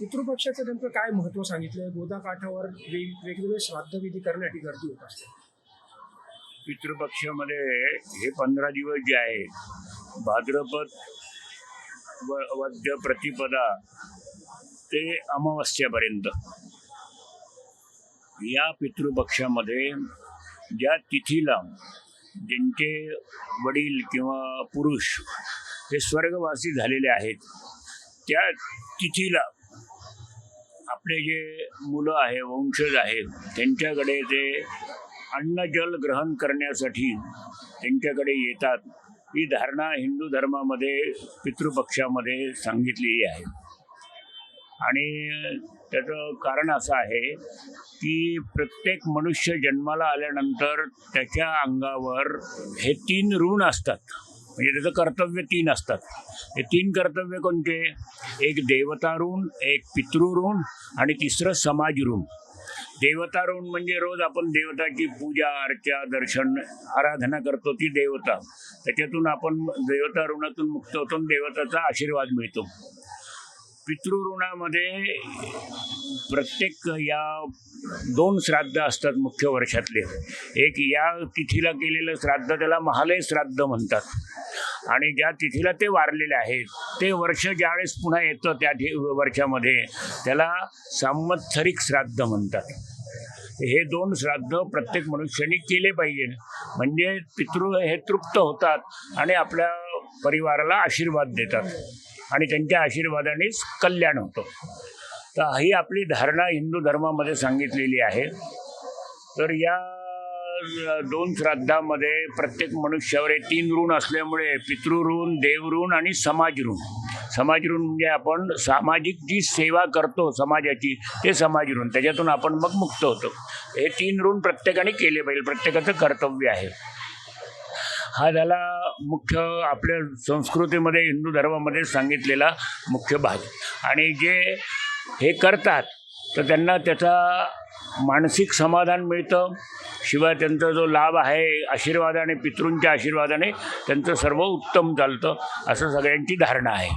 पितृपक्षाचं नेमकं काय महत्त्व सांगितलंय? गोदा काठावर वेग वेगवेगळे श्राद्धविधी करण्यासाठी गर्दी होत असते. पितृपक्षामध्ये हे पंधरा दिवस जे आहे भाद्रपद व वद्य प्रतिपदा ते अमावस्यापर्यंत. या पितृपक्षामध्ये ज्या तिथीला ज्यांचे वडील किंवा पुरुष हे स्वर्गवासी झालेले आहेत त्या तिथीला आपले जे मुलं आहे वंशज आहेत त्यांच्याकडे ते अन्नजल ग्रहण करण्यासाठी त्यांच्याकडे येतात. ही धारणा हिंदू धर्मामध्ये पितृपक्षामध्ये सांगितलेली आहे. आणि त्याचं कारण असं आहे की प्रत्येक मनुष्य जन्माला आल्यानंतर त्याच्या अंगावर हे तीन ऋण असतात. म्हणजे त्याचं कर्तव्य तीन असतात. हे तीन कर्तव्य कोणते? एक देवता ऋण एक पितृऋण आणि तिसरं समाज ऋण देवता ऋण म्हणजे रोज आपण देवताची पूजा अर्चा दर्शन आराधना करतो ती देवता. त्याच्यातून आपण देवता ऋणातून मुक्त होतो आणि देवताचा आशीर्वाद मिळतो. पितृऋणामध्ये प्रत्येक या दोन श्राद्ध असतात मुख्य वर्षातले. एक या तिथीला केलेलं श्राद्ध त्याला महालय श्राद्ध म्हणतात. आणि ज्या तिथीला ते वारलेले आहेत ते वर्ष ज्यावेळेस पुन्हा येतं त्या वर्षामध्ये त्याला संवत्सरिक श्राद्ध म्हणतात. हे दोन श्राद्ध प्रत्येक मनुष्याने केले पाहिजे. म्हणजे पितृ हे तृप्त होतात आणि आपल्या परिवाराला आशीर्वाद देतात. आणि त्यांच्या आशीर्वादानेच कल्याण होतं. तर ही आपली धारणा हिंदू धर्मामध्ये सांगितलेली आहे. तर या दोन श्राद्धामध्ये प्रत्येक मनुष्यावर हे तीन ऋण असल्यामुळे पितृऋण देवऋण आणि समाज ऋण समाज ऋण म्हणजे आपण सामाजिक जी सेवा करतो समाजाची ते समाज ऋण त्याच्यातून आपण मग मुक्त होतो. हे तीन ऋण प्रत्येकाने केले पाहिजे. प्रत्येकाचं कर्तव्य आहे. हा झाला मुख्य आपल्या संस्कृतीमध्ये हिंदू धर्मामध्ये सांगितलेला मुख्य भाग. आणि जे हे करतात तर त्यांना त्याचा मानसिक समाधान मिळतं. शिवाय त्यांचा जो लाभ आहे आशीर्वादाने पितृंच्या आशीर्वादाने त्यांचं सर्व उत्तम चालतं असं सगळ्यांची धारणा आहे.